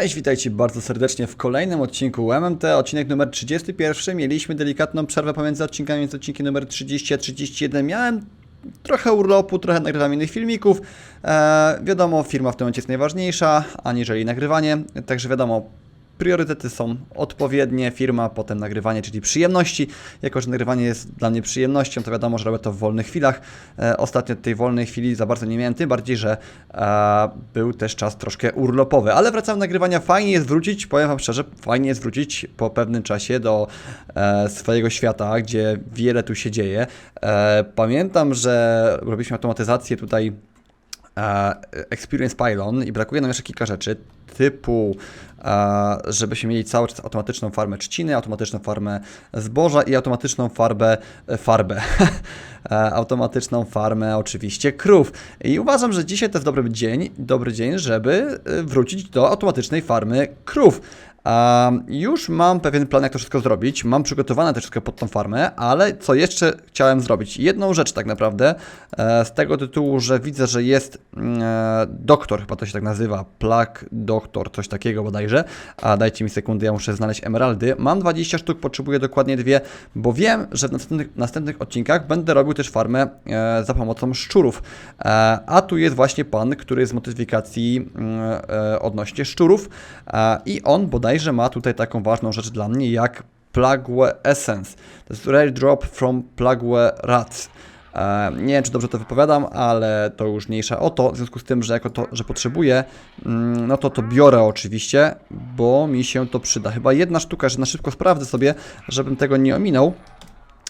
Cześć, witajcie bardzo serdecznie w kolejnym odcinku MMT, odcinek numer 31. Mieliśmy delikatną przerwę pomiędzy odcinkami, więc odcinki numer 30 a 31 miałem trochę urlopu, trochę nagrywam innych filmików. E, wiadomo, firma w tym momencie jest najważniejsza, aniżeli nagrywanie, także wiadomo, priorytety są odpowiednie, firma, potem nagrywanie, czyli przyjemności. Jako, że nagrywanie jest dla mnie przyjemnością, to wiadomo, że robię to w wolnych chwilach. E, ostatnio tej wolnej chwili za bardzo nie miałem, tym bardziej, że e, był też czas troszkę urlopowy. Ale wracam do nagrywania, fajnie jest wrócić, powiem Wam szczerze, fajnie jest wrócić po pewnym czasie do e, swojego świata, gdzie wiele tu się dzieje. E, pamiętam, że robiliśmy automatyzację tutaj Experience Pylon i brakuje nam jeszcze kilka rzeczy, typu e, żebyśmy mieli cały czas automatyczną farmę trzciny, automatyczną farmę zboża i automatyczną farbę, e, farbę, e, automatyczną farmę oczywiście krów. I uważam, że dzisiaj to jest dobry dzień, dobry dzień, żeby e, wrócić do automatycznej farmy krów. Już mam pewien plan, jak to wszystko zrobić. Mam przygotowane też wszystko pod tą farmę, ale co jeszcze chciałem zrobić? Jedną rzecz tak naprawdę, e, z tego tytułu, że widzę, że jest mm, e, doktor, chyba to się tak nazywa, plak doktor, coś takiego bodajże. A dajcie mi sekundę, ja muszę znaleźć emeraldy. Mam 20 sztuk, potrzebuję dokładnie dwie, bo wiem, że w następnych, następnych odcinkach będę robił też farmę e, za pomocą szczurów. A tu jest właśnie pan, który jest z modyfikacji mm, odnośnie szczurów i on bodajże ma tutaj taką ważną rzecz dla mnie jak Plagwe Essence. To jest Rare Drop from Plagwe Rats. E, Nie wiem, czy dobrze to wypowiadam, ale to już mniejsza o to. W związku z tym, że jako to, że potrzebuję, mm, no to to biorę oczywiście, bo mi się to przyda. Chyba jedna sztuka, że na szybko sprawdzę sobie, żebym tego nie ominął.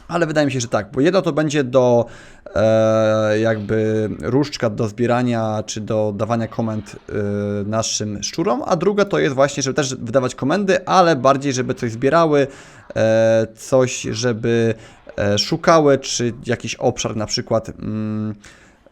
Ale wydaje mi się, że tak, bo jedno to będzie do e, jakby różdżka do zbierania czy do dawania komend e, naszym szczurom, a druga to jest właśnie, żeby też wydawać komendy, ale bardziej, żeby coś zbierały, e, coś, żeby e, szukały, czy jakiś obszar na przykład. Mm,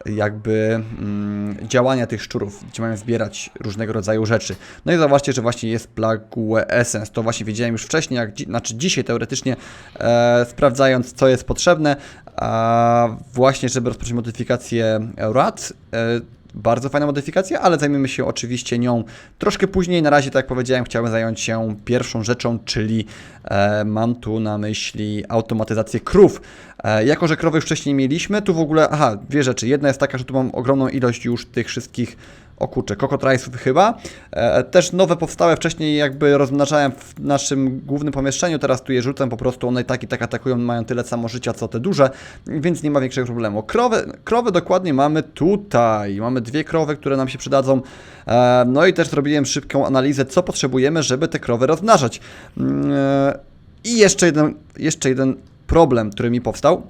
jakby mm, działania tych szczurów, gdzie mają zbierać różnego rodzaju rzeczy. No i zobaczcie, że właśnie jest Plague Essence. To właśnie wiedziałem już wcześniej, jak znaczy dzisiaj teoretycznie e, sprawdzając, co jest potrzebne, a właśnie, żeby rozpocząć modyfikację RAT. E, bardzo fajna modyfikacja, ale zajmiemy się oczywiście nią troszkę później. Na razie, tak jak powiedziałem, chciałem zająć się pierwszą rzeczą, czyli e, mam tu na myśli automatyzację krów. E, jako, że krowy już wcześniej mieliśmy, tu w ogóle, aha, dwie rzeczy. Jedna jest taka, że tu mam ogromną ilość już tych wszystkich o kurczę, kokotrajsów chyba. E, też nowe powstałe wcześniej jakby rozmnażałem w naszym głównym pomieszczeniu, teraz tu je rzucam, po prostu one i tak i tak atakują, mają tyle samo życia co te duże, więc nie ma większego problemu. Krowy, krowy dokładnie mamy tutaj, mamy dwie krowy, które nam się przydadzą, e, no i też zrobiłem szybką analizę, co potrzebujemy, żeby te krowy rozmnażać. Mm, e, I jeszcze jeden, jeszcze jeden problem, który mi powstał,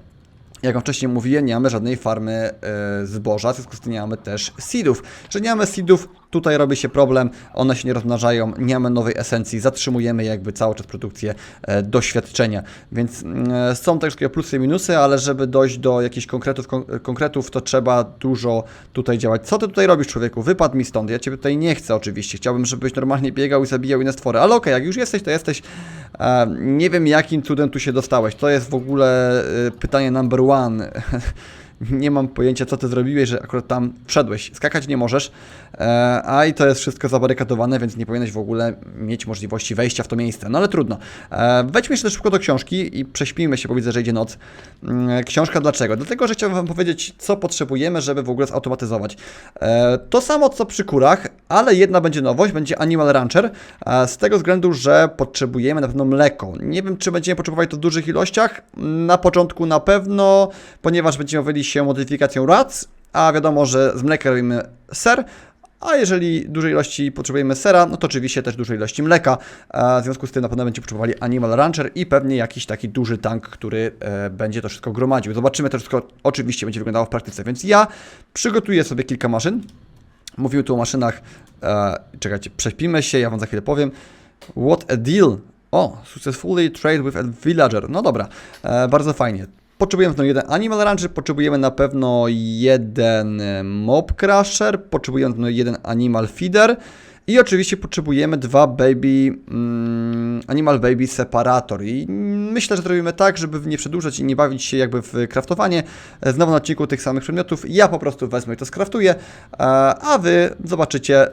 jak wam wcześniej mówiłem, nie mamy żadnej farmy e, zboża, w związku z tym nie mamy też seedów. Że nie mamy seedów, tutaj robi się problem, one się nie rozmnażają, nie mamy nowej esencji, zatrzymujemy jakby cały czas produkcję e, doświadczenia. Więc e, są troszkę plusy i minusy, ale żeby dojść do jakichś konkretów, kon konkretów, to trzeba dużo tutaj działać. Co ty tutaj robisz, człowieku? Wypadł mi stąd. Ja ciebie tutaj nie chcę oczywiście. Chciałbym, żebyś normalnie biegał i zabijał inne stwory. Ale okej, jak już jesteś, to jesteś. E, nie wiem, jakim cudem tu się dostałeś. To jest w ogóle e, pytanie number one. nie mam pojęcia, co ty zrobiłeś, że akurat tam wszedłeś. Skakać nie możesz, e, a i to jest wszystko zabarykadowane, więc nie powinieneś w ogóle mieć możliwości wejścia w to miejsce. No ale trudno. E, wejdźmy jeszcze szybko do książki i prześpijmy się, bo widzę, że idzie noc. Mm, Książka dlaczego? Dlatego, że chciałbym Wam powiedzieć, co potrzebujemy, żeby w ogóle zautomatyzować. E, to samo, co przy kurach, ale jedna będzie nowość, będzie Animal Rancher, z tego względu, że potrzebujemy na pewno mleko. Nie wiem, czy będziemy potrzebować to w dużych ilościach. Na początku na pewno, ponieważ będziemy mówili się modyfikacją RAC, a wiadomo, że z mleka robimy ser, a jeżeli dużej ilości potrzebujemy sera, no to oczywiście też dużej ilości mleka. A w związku z tym na pewno będziemy potrzebowali Animal Rancher i pewnie jakiś taki duży tank, który e, będzie to wszystko gromadził. Zobaczymy to wszystko oczywiście będzie wyglądało w praktyce. Więc ja przygotuję sobie kilka maszyn. Mówimy tu o maszynach. E, czekajcie, prześpimy się, ja wam za chwilę powiem. What a deal! O, successfully trade with a villager. No dobra, e, bardzo fajnie. Potrzebujemy na pewno jeden Animal Rancher, potrzebujemy na pewno jeden e, Mob Crusher, potrzebujemy na pewno jeden Animal Feeder I oczywiście potrzebujemy dwa baby, mm, animal baby separator. I myślę, że zrobimy tak, żeby nie przedłużać i nie bawić się jakby w kraftowanie. E, Znowu na odcinku tych samych przedmiotów. Ja po prostu wezmę i to skraftuję, e, a wy zobaczycie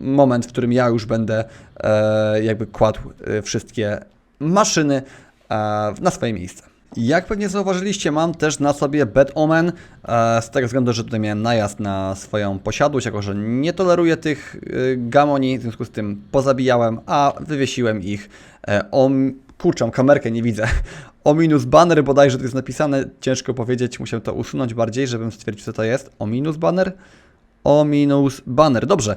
moment, w którym ja już będę jakby kładł wszystkie maszyny na swoje miejsce. Jak pewnie zauważyliście, mam też na sobie Bad Omen, e, z tego względu, że tutaj miałem najazd na swoją posiadłość, jako że nie toleruję tych y, gamoni, w związku z tym pozabijałem, a wywiesiłem ich e, o... Kurczę, kamerkę, nie widzę. O minus banner bodajże to jest napisane, ciężko powiedzieć, musiałem to usunąć bardziej, żebym stwierdził co to jest. O minus banner? O minus banner, dobrze.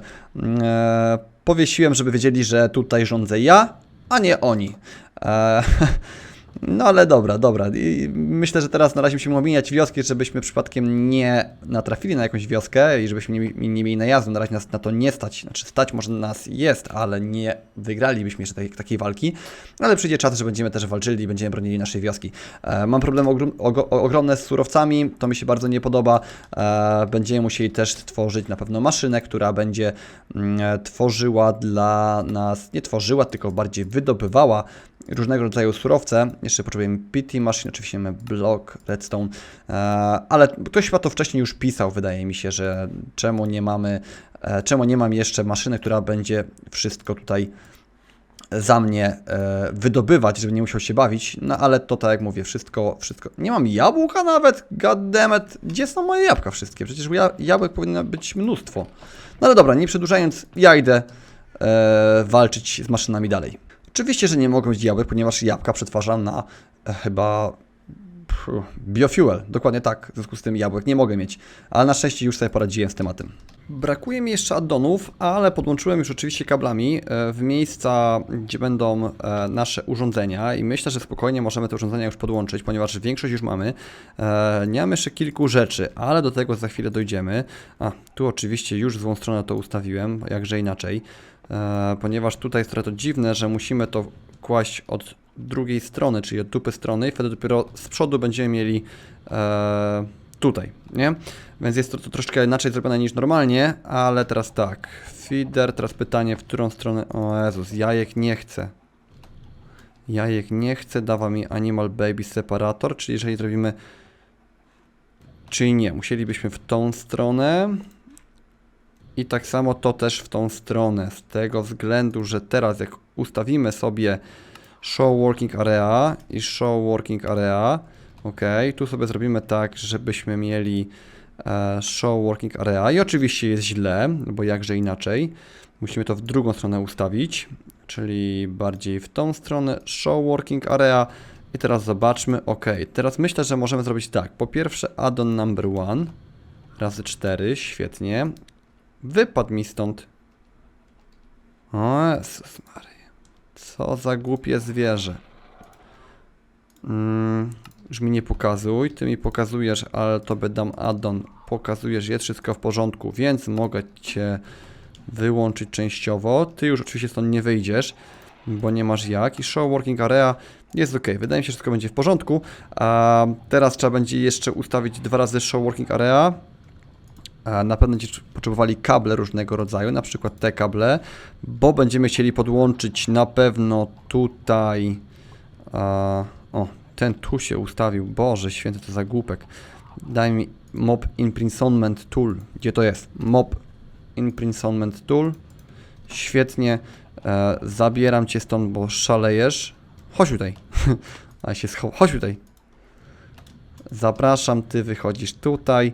E, powiesiłem, żeby wiedzieli, że tutaj rządzę ja, a nie oni. E, no ale dobra, dobra. I myślę, że teraz na razie musimy omijać wioski, żebyśmy przypadkiem nie natrafili na jakąś wioskę i żebyśmy nie, nie mieli najazdu. Na razie nas na to nie stać. Znaczy stać może nas jest, ale nie wygralibyśmy jeszcze tej, takiej walki. Ale przyjdzie czas, że będziemy też walczyli i będziemy bronili naszej wioski. E, mam problemy ogrom, ogo- ogromne z surowcami, to mi się bardzo nie podoba. E, będziemy musieli też stworzyć na pewno maszynę, która będzie mm, e, tworzyła dla nas, nie tworzyła, tylko bardziej wydobywała różnego rodzaju surowce. Jeszcze potrzebujemy PT machine, oczywiście mamy block, redstone, e, ale ktoś chyba to wcześniej już pisał, wydaje mi się, że czemu nie mamy, e, czemu nie mam jeszcze maszyny, która będzie wszystko tutaj za mnie e, wydobywać, żeby nie musiał się bawić, no ale to tak jak mówię, wszystko, wszystko. Nie mam jabłka nawet, goddammit, gdzie są moje jabłka wszystkie? Przecież ja, jabłek powinno być mnóstwo. No ale dobra, nie przedłużając, ja idę walczyć z maszynami dalej. Oczywiście, że nie mogę mieć jabłek, ponieważ jabłka przetwarzam na e, chyba biofuel. Dokładnie tak, w związku z tym jabłek nie mogę mieć. Ale na szczęście już sobie poradziłem z tematem. Brakuje mi jeszcze addonów, ale podłączyłem już oczywiście kablami e, w miejsca, gdzie będą e, nasze urządzenia i myślę, że spokojnie możemy te urządzenia już podłączyć, ponieważ większość już mamy. E, Nie mam jeszcze kilku rzeczy, ale do tego za chwilę dojdziemy. A, tu oczywiście już w złą stronę to ustawiłem, jakże inaczej, ponieważ tutaj jest trochę to dziwne, że musimy to kłaść od drugiej strony, czyli od dupy strony i wtedy dopiero z przodu będziemy mieli e, tutaj, nie? Więc jest to, to troszeczkę inaczej zrobione niż normalnie, ale teraz tak. Feeder, teraz pytanie, w którą stronę... O Jezus, jajek nie chcę. Jajek nie chcę, dawa mi Animal Baby Separator, czyli jeżeli zrobimy... Czyli nie, musielibyśmy w tą stronę. I tak samo to też w tą stronę, z tego względu, że teraz jak ustawimy sobie Show Working Area i Show Working Area, ok, tu sobie zrobimy tak, żebyśmy mieli e, Show Working Area. I oczywiście jest źle, bo jakże inaczej, musimy to w drugą stronę ustawić, czyli bardziej w tą stronę Show Working Area. I teraz zobaczmy, ok, teraz myślę, że możemy zrobić tak, po pierwsze addon number one, razy 4, świetnie, Wypadł mi stąd. O Jezus Maria. Co za głupie zwierzę. Mm, już mi nie pokazuj. Ty mi pokazujesz, ale tobie dam addon. Pokazujesz, jest wszystko w porządku, więc mogę cię wyłączyć częściowo. Ty już oczywiście stąd nie wyjdziesz, bo nie masz jak. I show working area jest ok. Wydaje mi się, że wszystko będzie w porządku. A teraz trzeba będzie jeszcze ustawić dwa razy show working area. Na pewno będziecie potrzebowali kable różnego rodzaju, na przykład te kable, bo będziemy chcieli podłączyć na pewno tutaj. O, ten tu się ustawił. Boże święty, to za głupek. Daj mi Mob Imprisonment Tool. Gdzie to jest? Mob Imprisonment Tool. Świetnie. E, zabieram cię stąd, bo szalejesz. Chodź tutaj. A się scho- Chodź tutaj. Zapraszam, ty wychodzisz tutaj.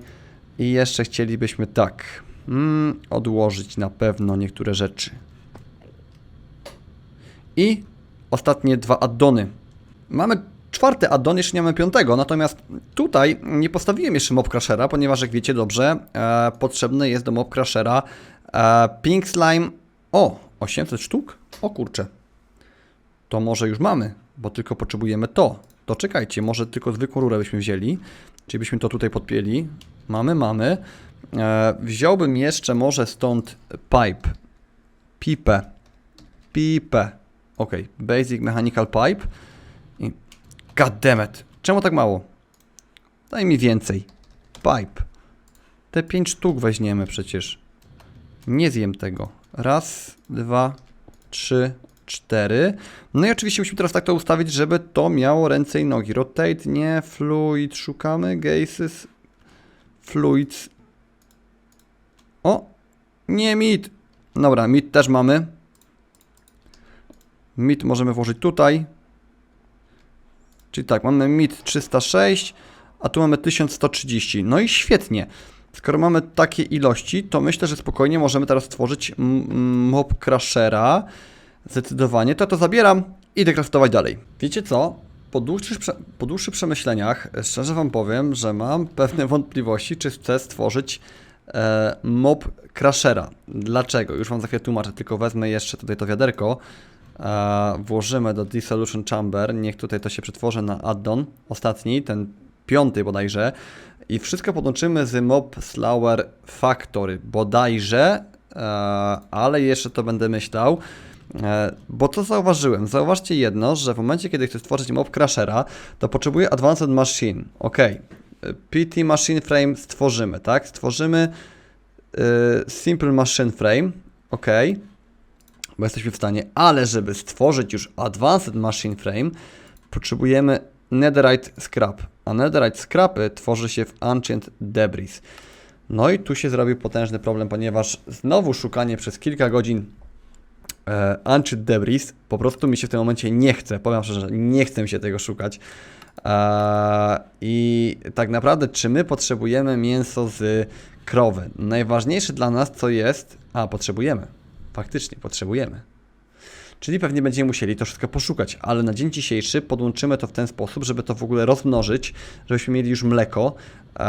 I jeszcze chcielibyśmy tak. Mm, odłożyć na pewno niektóre rzeczy. I ostatnie dwa addony. Mamy czwarty addon, jeszcze nie mamy piątego, natomiast tutaj nie postawiłem jeszcze Mob Crushera, ponieważ jak wiecie dobrze, e, potrzebny jest do Mob Crushera e, Pink Slime. O, 800 sztuk? O kurczę. To może już mamy, bo tylko potrzebujemy to. To czekajcie, może tylko zwykłą rurę byśmy wzięli, czyli byśmy to tutaj podpięli. Mamy, mamy. E, wziąłbym jeszcze może stąd pipe. Pipę. Pipę. Ok, basic mechanical pipe. I goddammit. Czemu tak mało? Daj mi więcej. Pipe. Te 5 sztuk weźmiemy przecież. Nie zjem tego. Raz, dwa, trzy, cztery. No i oczywiście musimy teraz tak to ustawić, żeby to miało ręce i nogi. Rotate, nie, fluid, szukamy, gases, fluids. O, nie mit. Dobra, mit też mamy. Mit możemy włożyć tutaj. Czyli tak, mamy mit 306, a tu mamy 1130. No i świetnie. Skoro mamy takie ilości, to myślę, że spokojnie możemy teraz stworzyć mob crashera. Zdecydowanie. To to zabieram i idę craftować dalej. Wiecie co? Po dłuższych, po dłuższych przemyśleniach, e, szczerze wam powiem, że mam pewne wątpliwości, czy chcę stworzyć e, mob crashera. Dlaczego? Już wam za chwilę tłumaczę, tylko wezmę jeszcze tutaj to wiaderko. E, włożymy do Dissolution Chamber. Niech tutaj to się przetworzy na addon. Ostatni, ten piąty bodajże. I wszystko podłączymy z Mob Slower Factory. Bodajże, e, ale jeszcze to będę myślał. E, Bo co zauważyłem? Zauważcie jedno, że w momencie, kiedy chcę stworzyć mob crashera, to potrzebuję Advanced Machine. Ok. E, PT Machine Frame stworzymy, tak? Stworzymy e, Simple Machine Frame. Ok. Bo jesteśmy w stanie, ale żeby stworzyć już Advanced Machine Frame, potrzebujemy Netherite Scrap. A Netherite Scrapy tworzy się w Ancient Debris. No i tu się zrobił potężny problem, ponieważ znowu szukanie przez kilka godzin e, Ancient Debris po prostu mi się w tym momencie nie chce. Powiem szczerze, nie chcę się tego szukać. E, I tak naprawdę, czy my potrzebujemy mięso z krowy? Najważniejsze dla nas, co jest. A, potrzebujemy. Faktycznie, potrzebujemy. Czyli pewnie będziemy musieli to wszystko poszukać, ale na dzień dzisiejszy podłączymy to w ten sposób, żeby to w ogóle rozmnożyć, żebyśmy mieli już mleko, e,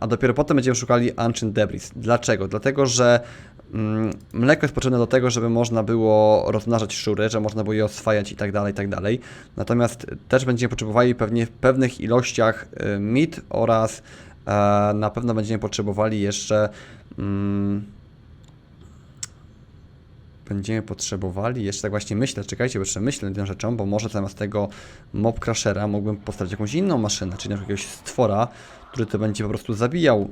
a dopiero potem będziemy szukali Ancient Debris. Dlaczego? Dlatego, że mleko jest potrzebne do tego, żeby można było rozmnażać szczury, że można było je oswajać i tak dalej, i tak dalej. Natomiast też będziemy potrzebowali pewnie w pewnych ilościach y, meat oraz e, na pewno będziemy potrzebowali jeszcze mm, będziemy potrzebowali, jeszcze tak właśnie myślę, czekajcie, jeszcze myślę nad tą rzeczą, bo może zamiast tego mob crashera mógłbym postawić jakąś inną maszynę, czyli na przykład jakiegoś stwora, który to będzie po prostu zabijał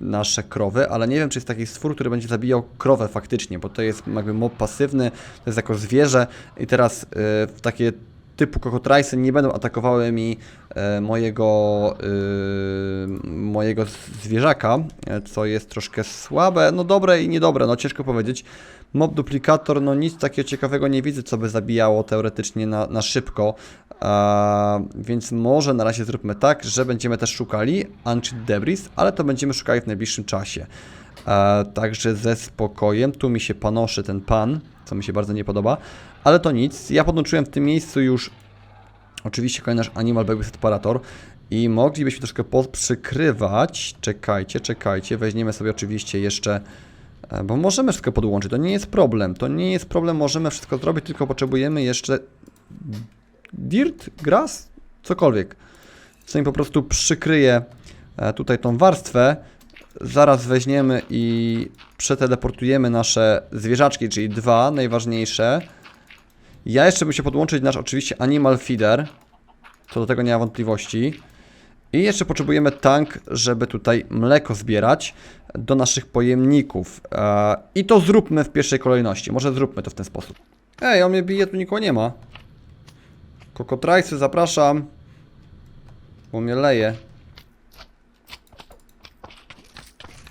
nasze krowy, ale nie wiem, czy jest taki stwór, który będzie zabijał krowę faktycznie, bo to jest jakby mob pasywny, to jest jako zwierzę i teraz y, w takie typu kokotrajsy nie będą atakowały mi e, mojego, y, mojego zwierzaka, e, co jest troszkę słabe, no dobre i niedobre, no ciężko powiedzieć. Mob duplikator, no nic takiego ciekawego nie widzę, co by zabijało teoretycznie na, na szybko, a, więc może na razie zróbmy tak, że będziemy też szukali Ancient Debris, ale to będziemy szukali w najbliższym czasie. E, także ze spokojem, tu mi się panoszy ten pan, co mi się bardzo nie podoba, ale to nic, ja podłączyłem w tym miejscu już oczywiście kolejny nasz Animal Baby Separator i moglibyśmy troszkę przykrywać, czekajcie, czekajcie, weźmiemy sobie oczywiście jeszcze E, Bo możemy wszystko podłączyć, to nie jest problem. To nie jest problem, możemy wszystko zrobić, tylko potrzebujemy jeszcze dirt, grass, cokolwiek. Co mi po prostu przykryje e, tutaj tą warstwę. Zaraz weźmiemy i przeteleportujemy nasze zwierzaczki, czyli dwa najważniejsze. Ja jeszcze bym się podłączyć nasz oczywiście animal feeder. Co do tego nie ma wątpliwości. I jeszcze potrzebujemy tank, żeby tutaj mleko zbierać do naszych pojemników. Eee, I to zróbmy w pierwszej kolejności. Może zróbmy to w ten sposób. Ej, on mnie bije, tu nikogo nie ma. Kokotrajsy, zapraszam. Bo mnie leje.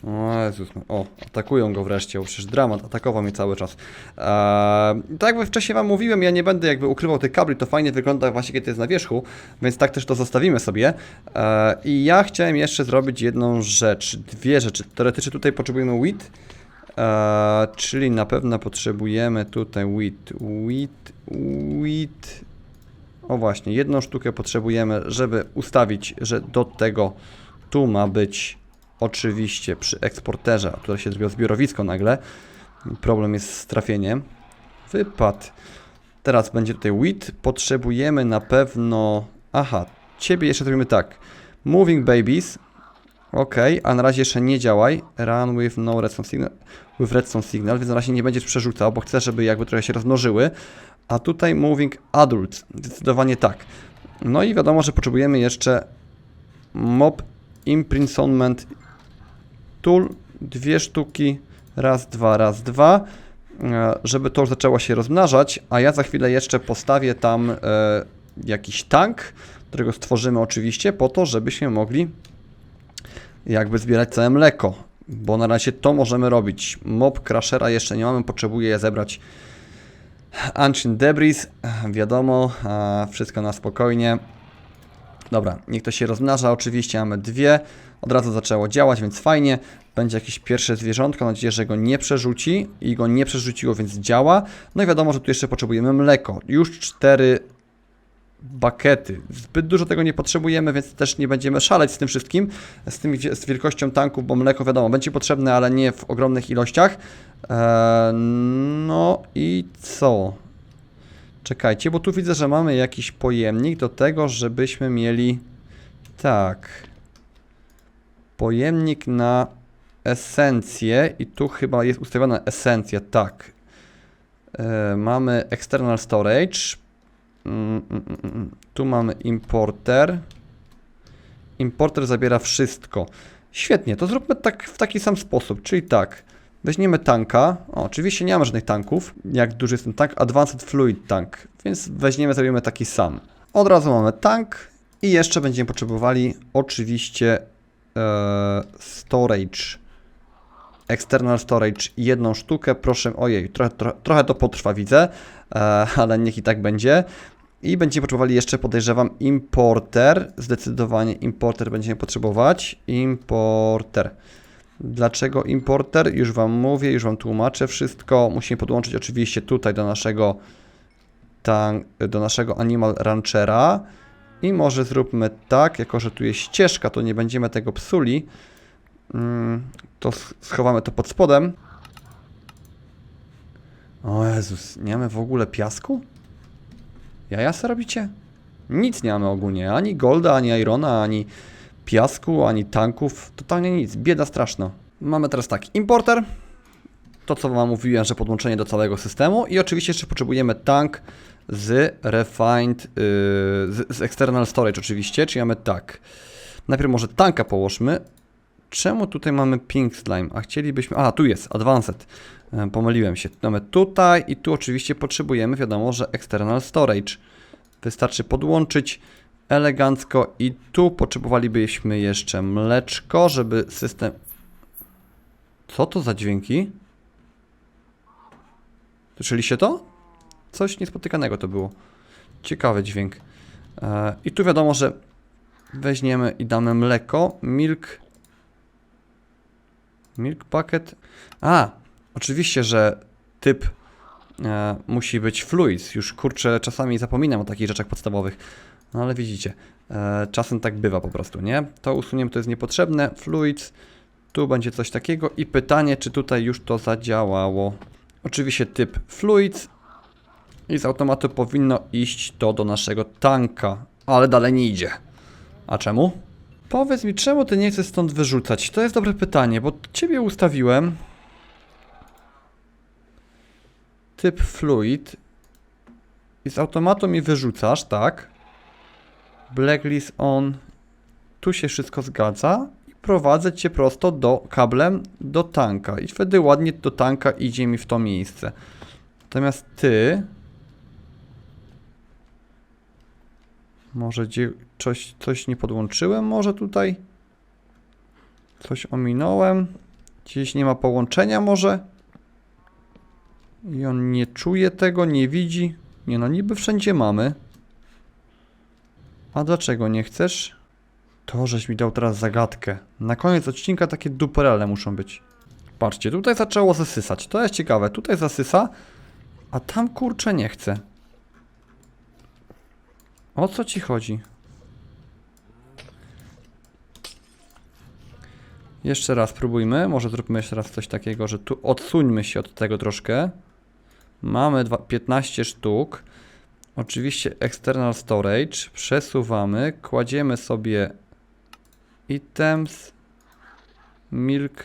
O Jezus, o, atakują go wreszcie, bo przecież dramat, atakował mnie cały czas. Eee, tak jak wcześniej wam mówiłem, ja nie będę jakby ukrywał tych kabli, to fajnie wygląda właśnie kiedy jest na wierzchu, więc tak też to zostawimy sobie. Eee, I ja chciałem jeszcze zrobić jedną rzecz, dwie rzeczy. Teoretycznie tutaj potrzebujemy wheat, eee, czyli na pewno potrzebujemy tutaj wheat, wheat, wheat. O właśnie, jedną sztukę potrzebujemy, żeby ustawić, że do tego tu ma być oczywiście przy eksporterze, a tutaj się zrobiło zbiorowisko nagle. Problem jest z trafieniem. Wypad. Teraz będzie tutaj wheat. Potrzebujemy na pewno... Aha, ciebie jeszcze zrobimy tak. Moving babies. Ok, a na razie jeszcze nie działaj. Run with no redstone signal. With redstone signal, więc na razie nie będziesz przerzucał, bo chcę, żeby jakby trochę się rozmnożyły. A tutaj moving adults. Zdecydowanie tak. No i wiadomo, że potrzebujemy jeszcze mob imprisonment tool. Dwie sztuki. Raz, dwa, raz, dwa. e, żeby to już zaczęło się rozmnażać, a ja za chwilę jeszcze postawię tam e, jakiś tank, którego stworzymy oczywiście po to, żebyśmy mogli jakby zbierać całe mleko, bo na razie to możemy robić. Mob Crashera jeszcze nie mamy, potrzebuję je zebrać. Ancient Debris, wiadomo, wszystko na spokojnie. Dobra, niech to się rozmnaża, oczywiście mamy dwie, od razu zaczęło działać, więc fajnie. Będzie jakieś pierwsze zwierzątko, mam nadzieję, że go nie przerzuci i go nie przerzuciło, więc działa. No i wiadomo, że tu jeszcze potrzebujemy mleko. Już cztery bakety. Zbyt dużo tego nie potrzebujemy, więc też nie będziemy szaleć z tym wszystkim, z, tymi, z wielkością tanków, bo mleko wiadomo, będzie potrzebne, ale nie w ogromnych ilościach. Eee, no i co? Czekajcie, bo tu widzę, że mamy jakiś pojemnik do tego, żebyśmy mieli... Tak. Pojemnik na esencję i tu chyba jest ustawiona esencja, tak. E, mamy external storage. Mm, mm, mm. Tu mamy importer. Importer zabiera wszystko. Świetnie, to zróbmy tak w taki sam sposób, czyli tak. Weźmiemy tanka. O, oczywiście nie mamy żadnych tanków. Jak duży jest ten tank? Advanced Fluid Tank. Więc weźmiemy, zrobimy taki sam. Od razu mamy tank i jeszcze będziemy potrzebowali oczywiście e, storage. External storage jedną sztukę. Proszę, ojej, trochę, trochę, trochę to potrwa, widzę, e, ale niech i tak będzie. I będziemy potrzebowali jeszcze, podejrzewam, importer. Zdecydowanie importer będziemy potrzebować. Importer. Dlaczego importer? Już Wam mówię, już Wam tłumaczę wszystko. Musimy podłączyć oczywiście tutaj do naszego, do naszego Animal Ranchera. I może zróbmy tak, jako że tu jest ścieżka, to nie będziemy tego psuli. Mm, to sch- schowamy to pod spodem. O Jezus, nie mamy w ogóle piasku? Jaja se robicie? Nic nie mamy ogólnie, ani golda, ani irona, ani piasku, ani tanków, totalnie nic, bieda straszna. Mamy teraz tak, importer, to co wam mówiłem, że podłączenie do całego systemu i oczywiście jeszcze potrzebujemy tank z refined, yy, z, z external storage oczywiście, czyli mamy tak. Najpierw może tanka połóżmy. Czemu tutaj mamy pink slime, a chcielibyśmy, a tu jest, advanced, E, pomyliłem się. Mamy tutaj i tu oczywiście potrzebujemy, wiadomo, że external storage. Wystarczy podłączyć elegancko i tu potrzebowalibyśmy jeszcze mleczko, żeby system... Co to za dźwięki? Słyszeliście to? Coś niespotykanego to było. Ciekawy dźwięk. E, I tu wiadomo, że weźmiemy i damy mleko, milk... Milk bucket. A, oczywiście, że typ e, musi być fluids. Już kurczę, czasami zapominam o takich rzeczach podstawowych. No ale widzicie, e, czasem tak bywa po prostu, nie? To usuniemy, to jest niepotrzebne. Fluids, tu będzie coś takiego i pytanie, czy tutaj już to zadziałało. Oczywiście typ fluids i z automatu powinno iść to do naszego tanka, ale dalej nie idzie. A czemu? Powiedz mi, czemu ty nie chcesz stąd wyrzucać? To jest dobre pytanie, bo ciebie ustawiłem. Typ fluid i z automatu mi wyrzucasz, tak? Blacklist on. Tu się wszystko zgadza. I prowadzę cię prosto do kablem do tanka. I wtedy ładnie do tanka idzie mi w to miejsce. Natomiast ty. Może gdzie coś, coś nie podłączyłem? Może tutaj? Coś ominąłem? Gdzieś nie ma połączenia może? I on nie czuje tego, nie widzi. Nie no, niby wszędzie mamy. A dlaczego nie chcesz? To, żeś mi dał teraz zagadkę. Na koniec odcinka takie duperele muszą być. Patrzcie, tutaj zaczęło zasysać. To jest ciekawe. Tutaj zasysa, a tam kurczę nie chce. O co ci chodzi? Jeszcze raz próbujmy. Może zróbmy jeszcze raz coś takiego, że tu odsuńmy się od tego troszkę. Mamy dwa, 15 sztuk. Oczywiście external storage. Przesuwamy. Kładziemy sobie items. Milk.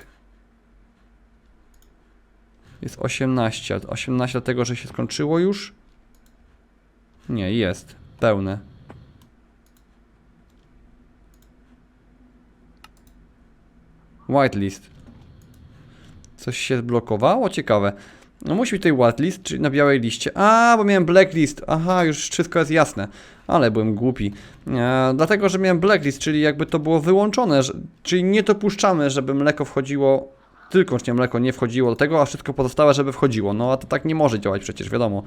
Jest 18. 18 dlatego, że się skończyło już? Nie, jest. Pełne. Whitelist. Coś się zblokowało? Ciekawe. No musi być tutaj whitelist, czyli na białej liście. A, bo miałem blacklist. Aha, już wszystko jest jasne. Ale byłem głupi. E, dlatego, że miałem blacklist, czyli jakby to było wyłączone, że, czyli nie dopuszczamy, żeby mleko wchodziło, tylko nie mleko nie wchodziło do tego, a wszystko pozostałe, żeby wchodziło. No a to tak nie może działać przecież, wiadomo.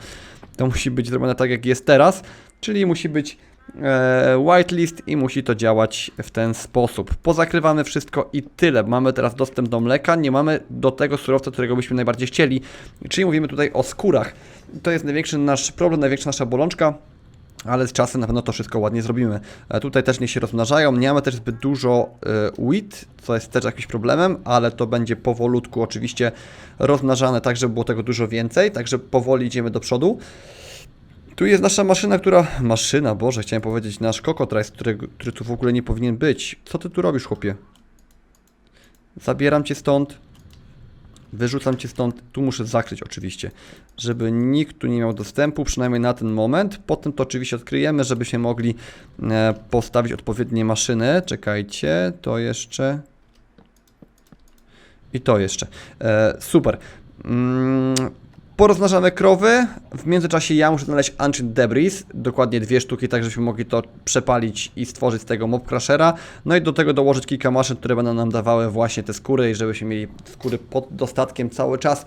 To musi być zrobione tak, jak jest teraz, czyli musi być whitelist i musi to działać w ten sposób. Pozakrywamy wszystko i tyle. Mamy teraz dostęp do mleka, nie mamy do tego surowca, którego byśmy najbardziej chcieli, czyli mówimy tutaj o skórach. To jest największy nasz problem, największa nasza bolączka. Ale z czasem na pewno to wszystko ładnie zrobimy. E, Tutaj też niech się rozmnażają. Nie mamy też zbyt dużo e, wheat, co jest też jakimś problemem, ale to będzie powolutku oczywiście rozmnażane, tak żeby było tego dużo więcej. Także powoli idziemy do przodu. Tu jest nasza maszyna, która... Maszyna, Boże, chciałem powiedzieć, nasz kokotrajs, który, który tu w ogóle nie powinien być. Co ty tu robisz, chłopie? Zabieram cię stąd. Wyrzucam cię stąd. Tu muszę zakryć oczywiście, żeby nikt tu nie miał dostępu, przynajmniej na ten moment. Potem to oczywiście odkryjemy, żebyśmy mogli e, postawić odpowiednie maszyny. Czekajcie, to jeszcze... I to jeszcze. E, super. Mm, porozmnażamy krowy. W międzyczasie ja muszę znaleźć Ancient Debris, dokładnie dwie sztuki, tak żebyśmy mogli to przepalić i stworzyć z tego mob crushera. No i do tego dołożyć kilka maszyn, które będą nam dawały właśnie te skóry i żebyśmy mieli skóry pod dostatkiem cały czas.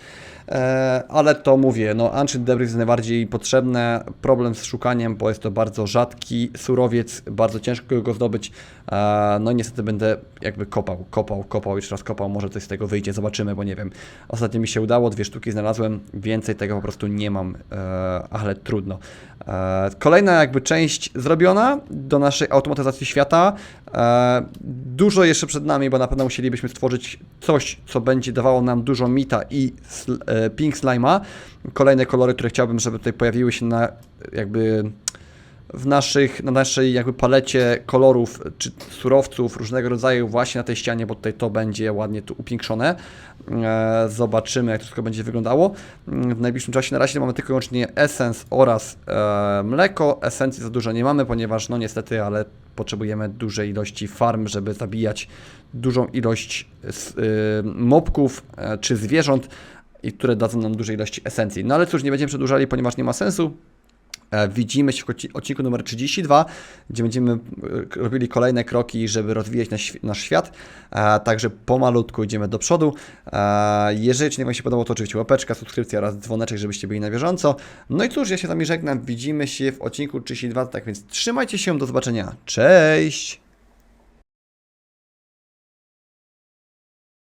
E, ale to mówię, no Ancient Debris jest najbardziej potrzebne. Problem z szukaniem, bo jest to bardzo rzadki surowiec, bardzo ciężko go zdobyć. E, no i niestety będę jakby kopał, kopał, kopał, jeszcze raz kopał, może coś z tego wyjdzie, zobaczymy, bo nie wiem. Ostatnio mi się udało, dwie sztuki znalazłem, więcej tego po prostu nie mam, e, ale trudno. Kolejna jakby część zrobiona do naszej automatyzacji świata. E, dużo jeszcze przed nami, bo na pewno musielibyśmy stworzyć coś, co będzie dawało nam dużo mita i e, pink slime'a. Kolejne kolory, które chciałbym, żeby tutaj pojawiły się na jakby w naszych, na naszej jakby palecie kolorów czy surowców różnego rodzaju właśnie na tej ścianie, bo tutaj to będzie ładnie tu upiększone. E, zobaczymy jak to wszystko będzie wyglądało. Mm, W najbliższym czasie na razie mamy tylko i wyłącznie essence oraz e, mleko. Esencji za dużo nie mamy, ponieważ no niestety, ale potrzebujemy dużej ilości farm, żeby zabijać dużą ilość y, mobków e, czy zwierząt i które dadzą nam dużej ilości esencji. No ale cóż, nie będziemy przedłużali, ponieważ nie ma sensu. E, Widzimy się w odcinku numer 32, gdzie będziemy e, robili kolejne kroki, żeby rozwijać nasz, świ- nasz świat. E, Także pomalutku idziemy do przodu. Jeżeli Ci Wam się podobało, to oczywiście łapeczka, subskrypcja oraz dzwoneczek, żebyście byli na bieżąco. No i cóż, ja się z Wami żegnam. Widzimy się w odcinku 32, tak więc trzymajcie się, do zobaczenia. Cześć!